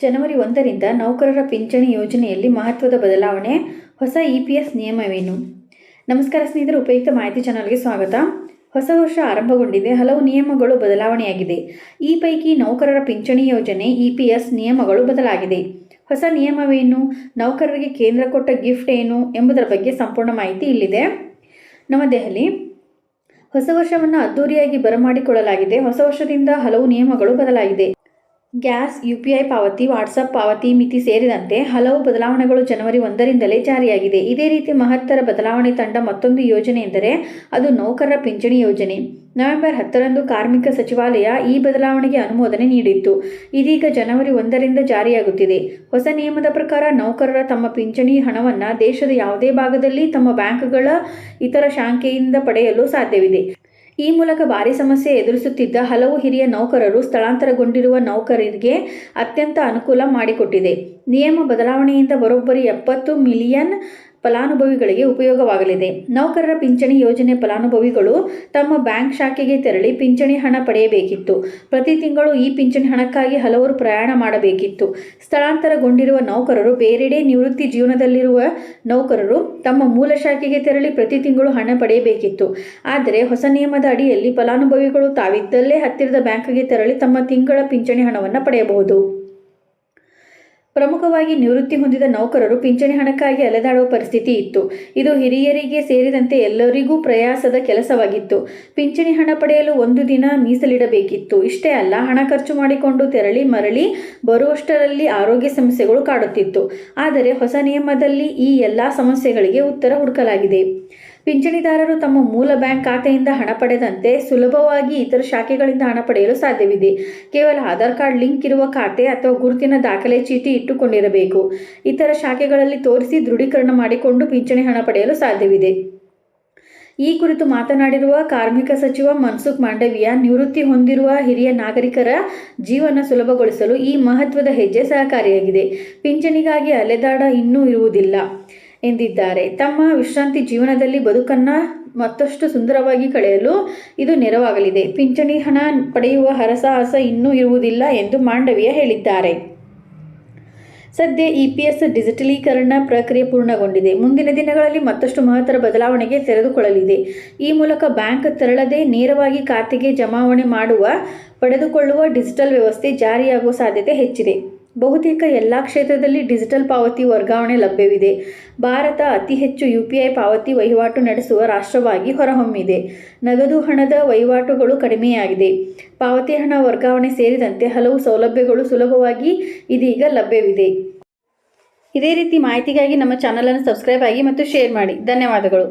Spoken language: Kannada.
ಜನವರಿ ಒಂದರಿಂದ ನೌಕರರ ಪಿಂಚಣಿ ಯೋಜನೆಯಲ್ಲಿ ಮಹತ್ವದ ಬದಲಾವಣೆ, ಹೊಸ ಇ ಪಿ ಎಸ್ ನಿಯಮವೇನು? ನಮಸ್ಕಾರ ಸ್ನೇಹಿತರು, ಉಪಯುಕ್ತ ಮಾಹಿತಿ ಚಾನಲ್ಗೆ ಸ್ವಾಗತ. ಹೊಸ ವರ್ಷ ಆರಂಭಗೊಂಡಿದೆ, ಹಲವು ನಿಯಮಗಳು ಬದಲಾವಣೆಯಾಗಿದೆ. ಈ ಪೈಕಿ ನೌಕರರ ಪಿಂಚಣಿ ಯೋಜನೆ, ಇ ಪಿ ಎಸ್ ನಿಯಮಗಳು ಬದಲಾಗಿದೆ. ಹೊಸ ನಿಯಮವೇನು? ನೌಕರರಿಗೆ ಕೇಂದ್ರ ಕೊಟ್ಟ ಗಿಫ್ಟ್ ಏನು ಎಂಬುದರ ಬಗ್ಗೆ ಸಂಪೂರ್ಣ ಮಾಹಿತಿ ಇಲ್ಲಿದೆ. ನವದೆಹಲಿ ಹೊಸ ವರ್ಷವನ್ನು ಅದ್ದೂರಿಯಾಗಿ ಬರಮಾಡಿಕೊಳ್ಳಲಾಗಿದೆ. ಹೊಸ ವರ್ಷದಿಂದ ಹಲವು ನಿಯಮಗಳು ಬದಲಾಗಿದೆ. ಗ್ಯಾಸ್ ಯುಪಿಐ ಪಾವತಿ, ವಾಟ್ಸಪ್ ಪಾವತಿ ಮಿತಿ ಸೇರಿದಂತೆ ಹಲವು ಬದಲಾವಣೆಗಳು ಜನವರಿ ಒಂದರಿಂದಲೇ ಜಾರಿಯಾಗಿದೆ. ಇದೇ ರೀತಿ ಮಹತ್ತರ ಬದಲಾವಣೆ ತಂಡ ಮತ್ತೊಂದು ಯೋಜನೆ ಎಂದರೆ ಅದು ನೌಕರರ ಪಿಂಚಣಿ ಯೋಜನೆ. ನವೆಂಬರ್ ಹತ್ತರಂದು ಕಾರ್ಮಿಕ ಸಚಿವಾಲಯ ಈ ಬದಲಾವಣೆಗೆ ಅನುಮೋದನೆ ನೀಡಿತ್ತು. ಇದೀಗ ಜನವರಿ ಒಂದರಿಂದ ಜಾರಿಯಾಗುತ್ತಿದೆ. ಹೊಸ ನಿಯಮದ ಪ್ರಕಾರ ನೌಕರರ ತಮ್ಮ ಪಿಂಚಣಿ ಹಣವನ್ನು ದೇಶದ ಯಾವುದೇ ಭಾಗದಲ್ಲಿ ತಮ್ಮ ಬ್ಯಾಂಕ್ಗಳ ಇತರ ಶಾಖೆಯಿಂದ ಪಡೆಯಲು ಸಾಧ್ಯವಿದೆ. ಈ ಮೂಲಕ ಭಾರಿ ಸಮಸ್ಯೆ ಎದುರಿಸುತ್ತಿದ್ದ ಹಲವು ಹಿರಿಯ ನೌಕರರು ಸ್ಥಳಾಂತರಗೊಂಡಿರುವ ನೌಕರರಿಗೆ ಅತ್ಯಂತ ಅನುಕೂಲ ಮಾಡಿಕೊಟ್ಟಿದೆ. ನಿಯಮ ಬದಲಾವಣೆಯಿಂದ ಬರೋಬ್ಬರಿ ಎಪ್ಪತ್ತು ಮಿಲಿಯನ್ ಫಲಾನುಭವಿಗಳಿಗೆ ಉಪಯೋಗವಾಗಲಿದೆ. ನೌಕರರ ಪಿಂಚಣಿ ಯೋಜನೆ ಫಲಾನುಭವಿಗಳು ತಮ್ಮ ಬ್ಯಾಂಕ್ ಶಾಖೆಗೆ ತೆರಳಿ ಪಿಂಚಣಿ ಹಣ ಪಡೆಯಬೇಕಿತ್ತು. ಪ್ರತಿ ತಿಂಗಳು ಈ ಪಿಂಚಣಿ ಹಣಕ್ಕಾಗಿ ಹಲವರು ಪ್ರಯಾಣ ಮಾಡಬೇಕಿತ್ತು. ಸ್ಥಳಾಂತರಗೊಂಡಿರುವ ನೌಕರರು ಬೇರೆಡೆ ನಿವೃತ್ತಿ ಜೀವನದಲ್ಲಿರುವ ನೌಕರರು ತಮ್ಮ ಮೂಲ ಶಾಖೆಗೆ ತೆರಳಿ ಪ್ರತಿ ತಿಂಗಳು ಹಣ ಪಡೆಯಬೇಕಿತ್ತು. ಆದರೆ ಹೊಸ ನಿಯಮದ ಅಡಿಯಲ್ಲಿ ಫಲಾನುಭವಿಗಳು ತಾವಿದ್ದಲ್ಲೇ ಹತ್ತಿರದ ಬ್ಯಾಂಕ್ಗೆ ತೆರಳಿ ತಮ್ಮ ತಿಂಗಳ ಪಿಂಚಣಿ ಹಣವನ್ನು ಪಡೆಯಬಹುದು. ಪ್ರಮುಖವಾಗಿ ನಿವೃತ್ತಿ ಹೊಂದಿದ ನೌಕರರು ಪಿಂಚಣಿ ಹಣಕ್ಕಾಗಿ ಅಲೆದಾಡುವ ಪರಿಸ್ಥಿತಿ ಇತ್ತು. ಇದು ಹಿರಿಯರಿಗೆ ಸೇರಿದಂತೆ ಎಲ್ಲರಿಗೂ ಪ್ರಯಾಸದ ಕೆಲಸವಾಗಿತ್ತು. ಪಿಂಚಣಿ ಹಣ ಪಡೆಯಲು ಒಂದು ದಿನ ಮೀಸಲಿಡಬೇಕಿತ್ತು. ಇಷ್ಟೇ ಅಲ್ಲ, ಹಣ ಖರ್ಚು ಮಾಡಿಕೊಂಡು ತೆರಳಿ ಮರಳಿ ಬರುವಷ್ಟರಲ್ಲಿ ಆರೋಗ್ಯ ಸಮಸ್ಯೆಗಳು ಕಾಡುತ್ತಿತ್ತು. ಆದರೆ ಹೊಸ ನಿಯಮದಲ್ಲಿ ಈ ಎಲ್ಲ ಸಮಸ್ಯೆಗಳಿಗೆ ಉತ್ತರ ಹುಡುಕಲಾಗಿದೆ. ಪಿಂಚಣಿದಾರರು ತಮ್ಮ ಮೂಲ ಬ್ಯಾಂಕ್ ಖಾತೆಯಿಂದ ಹಣ ಪಡೆದಂತೆ ಸುಲಭವಾಗಿ ಇತರ ಶಾಖೆಗಳಿಂದ ಹಣ ಪಡೆಯಲು ಸಾಧ್ಯವಿದೆ. ಕೇವಲ ಆಧಾರ್ ಕಾರ್ಡ್ ಲಿಂಕ್ ಇರುವ ಖಾತೆ ಅಥವಾ ಗುರುತಿನ ದಾಖಲೆ ಚೀಟಿ ಇಟ್ಟುಕೊಂಡಿರಬೇಕು. ಇತರ ಶಾಖೆಗಳಲ್ಲಿ ತೋರಿಸಿ ದೃಢೀಕರಣ ಮಾಡಿಕೊಂಡು ಪಿಂಚಣಿ ಹಣ ಪಡೆಯಲು ಸಾಧ್ಯವಿದೆ. ಈ ಕುರಿತು ಮಾತನಾಡಿರುವ ಕಾರ್ಮಿಕ ಸಚಿವ ಮನ್ಸುಖ್ ಮಾಂಡವಿಯ ನಿವೃತ್ತಿ ಹೊಂದಿರುವ ಹಿರಿಯ ನಾಗರಿಕರ ಜೀವನ ಸುಲಭಗೊಳಿಸಲು ಈ ಮಹತ್ವದ ಹೆಜ್ಜೆ ಸಹಕಾರಿಯಾಗಿದೆ. ಪಿಂಚಣಿಗಾಗಿ ಅಲೆದಾಡ ಇನ್ನೂ ಇರುವುದಿಲ್ಲ. ಎಂದಿದ್ದಾರೆ. ತಮ್ಮ ವಿಶ್ರಾಂತಿ ಜೀವನದಲ್ಲಿ ಬದುಕನ್ನು ಮತ್ತಷ್ಟು ಸುಂದರವಾಗಿ ಕಳೆಯಲು ಇದು ನೆರವಾಗಲಿದೆ. ಪಿಂಚಣಿ ಹಣ ಪಡೆಯುವ ಹರಸಾಹಸ ಇನ್ನೂ ಇರುವುದಿಲ್ಲ ಎಂದು ಮಾಂಡವಿಯ ಹೇಳಿದ್ದಾರೆ. ಸದ್ಯ ಇ ಪಿ ಎಸ್ ಡಿಜಿಟಲೀಕರಣ ಪ್ರಕ್ರಿಯೆ ಪೂರ್ಣಗೊಂಡಿದೆ. ಮುಂದಿನ ದಿನಗಳಲ್ಲಿ ಮತ್ತಷ್ಟು ಮಹತ್ತರ ಬದಲಾವಣೆಗೆ ತೆರೆದುಕೊಳ್ಳಲಿದೆ. ಈ ಮೂಲಕ ಬ್ಯಾಂಕ್ ತೆರಳದೆ ನೇರವಾಗಿ ಖಾತೆಗೆ ಜಮಾವಣೆ ಮಾಡುವ, ಪಡೆದುಕೊಳ್ಳುವ ಡಿಜಿಟಲ್ ವ್ಯವಸ್ಥೆ ಜಾರಿಯಾಗುವ ಸಾಧ್ಯತೆ ಹೆಚ್ಚಿದೆ. ಬಹುತೇಕ ಎಲ್ಲ ಕ್ಷೇತ್ರದಲ್ಲಿ ಡಿಜಿಟಲ್ ಪಾವತಿ ವರ್ಗಾವಣೆ ಲಭ್ಯವಿದೆ. ಭಾರತ ಅತಿ ಹೆಚ್ಚು ಯು ಪಿ ಐ ಪಾವತಿ ವಹಿವಾಟು ನಡೆಸುವ ರಾಷ್ಟ್ರವಾಗಿ ಹೊರಹೊಮ್ಮಿದೆ. ನಗದು ಹಣದ ವಹಿವಾಟುಗಳು ಕಡಿಮೆಯಾಗಿದೆ. ಪಾವತಿ ಹಣ ವರ್ಗಾವಣೆ ಸೇರಿದಂತೆ ಹಲವು ಸೌಲಭ್ಯಗಳು ಸುಲಭವಾಗಿ ಇದೀಗ ಲಭ್ಯವಿದೆ. ಇದೇ ರೀತಿ ಮಾಹಿತಿಗಾಗಿ ನಮ್ಮ ಚಾನಲನ್ನು ಸಬ್ಸ್ಕ್ರೈಬ್ ಆಗಿ ಮತ್ತು ಶೇರ್ ಮಾಡಿ. ಧನ್ಯವಾದಗಳು.